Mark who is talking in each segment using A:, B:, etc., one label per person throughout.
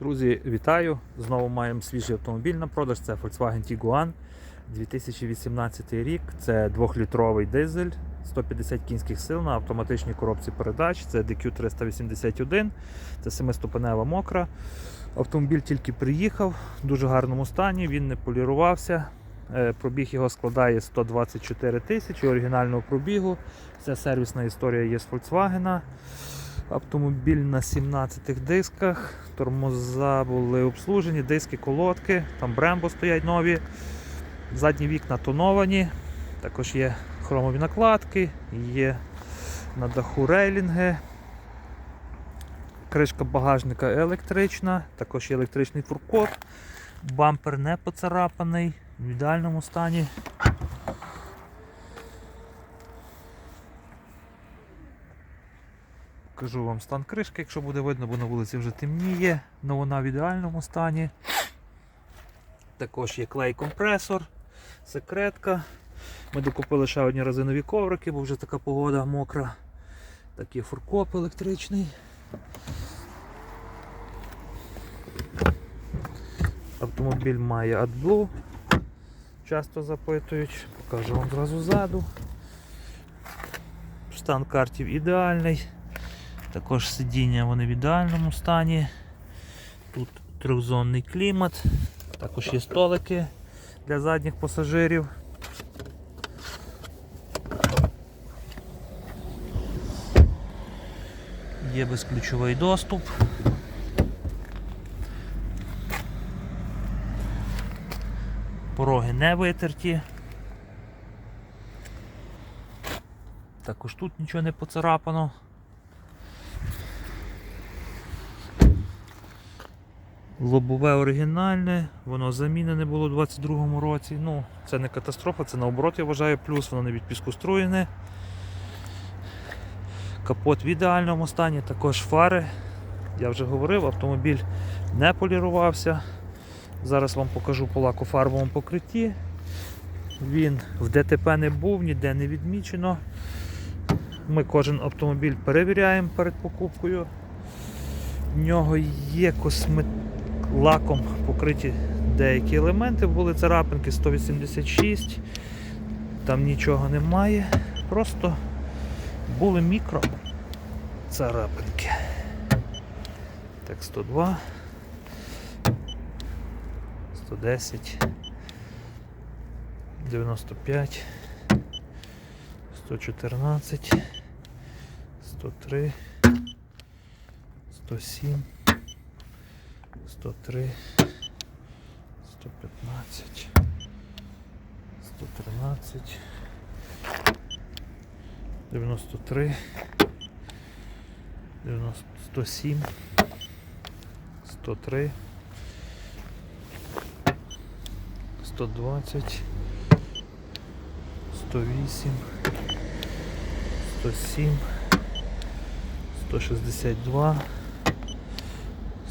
A: Друзі, вітаю! Знову маємо свіжий автомобіль на продаж. Це Volkswagen Tiguan 2018 рік. Це 2-літровий дизель, 150 кінських сил на автоматичній коробці передач. Це DQ381, це 7-ступенева мокра. Автомобіль тільки приїхав в дуже гарному стані, він не полірувався. Е, Пробіг його складає 124 тисячі оригінального пробігу. Це сервісна історія є з Volkswagen. Автомобіль на 17 дисках, тормоза були обслужені, диски, колодки, там брембо стоять нові, задні вікна тоновані, також є хромові накладки, є на даху рейлінги, кришка багажника електрична, також є електричний фуркоп, бампер не поцарапаний, в ідеальному стані. Покажу вам стан кришки, якщо буде видно, бо на вулиці вже темніє, але вона в ідеальному стані. Також є клей-компресор, секретка. Ми докупили ще одні резинові коврики, бо вже така погода мокра. Такий фуркоп електричний. Автомобіль має AdBlue. Часто запитують, покажу вам зразу ззаду. Стан картів ідеальний. Також сидіння вони в ідеальному стані. Тут трьохзонний клімат, також є столики для задніх пасажирів. Є безключовий доступ. Пороги не витерті. Також тут нічого не поцарапано. Лобове оригінальне, воно замінене було у 22-му році. Ну, це не катастрофа, це наоборот, я вважаю, плюс, воно не від піску струєне. Капот в ідеальному стані, також фари. Я вже говорив, автомобіль не полірувався. Зараз вам покажу по лакофарбовому покритті. Він в ДТП не був, ніде не відмічено. Ми кожен автомобіль перевіряємо перед покупкою. В нього є космет... лаком покриті деякі елементи, були царапинки 186, там нічого немає, просто були мікро царапинки. Так, 102, 110, 95, 114, 103. 107, 103, 115, 113, 93, 90, 107, 103, 120, 108, 107, 162,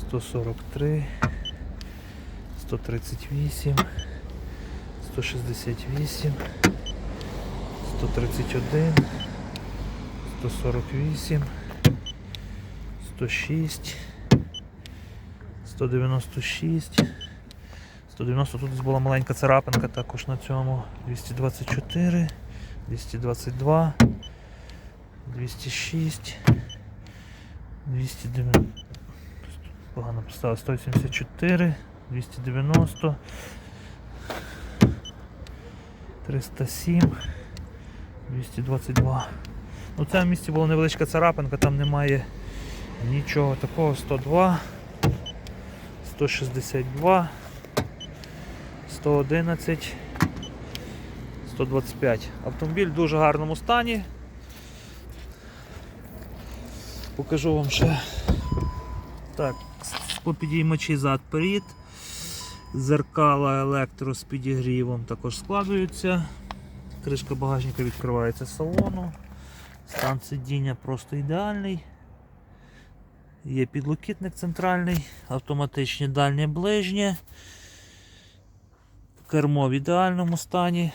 A: 143, 138, 168, 131, 148, 106, 196, 190, тут була маленька царапинка також на цьому, 224, 222, 206, 290, погано поставив 184, 290, 307, 222. Ну, це в місці була невеличка царапинка, там немає нічого такого. 102, 162, 111, 125. Автомобіль в дуже гарному стані. Покажу вам ще. Так, попідіймачі зад перед. Зеркала електро з підігрівом також складуються. Кришка багажника відкривається з салону. Стан сидіння просто ідеальний. Є підлокітник центральний, автоматичні дальнє ближнє. Кермо в ідеальному стані.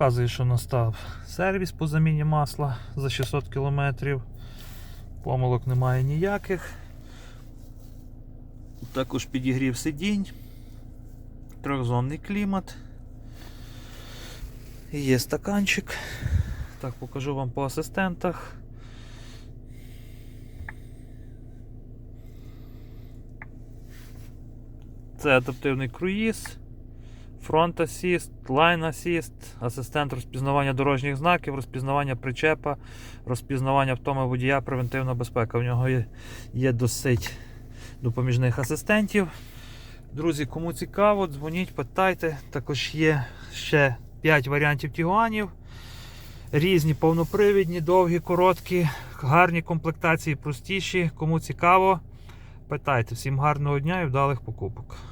A: Показує, що настав сервіс по заміні масла за 600 км. Помилок немає ніяких. Також підігрів сидінь, трьохзонний клімат. Є стаканчик. Так, покажу вам по асистентах. Це адаптивний круїз, фронт асіст, лайн асіст, асистент розпізнавання дорожніх знаків, розпізнавання причепа, розпізнавання втоми водія, превентивна безпека. В нього є, є досить допоміжних асистентів. Друзі, кому цікаво, дзвоніть, питайте. Також є ще 5 варіантів тігуанів. Різні повнопривідні, довгі, короткі, гарні комплектації, простіші. Кому цікаво, питайте. Всім гарного дня і вдалих покупок.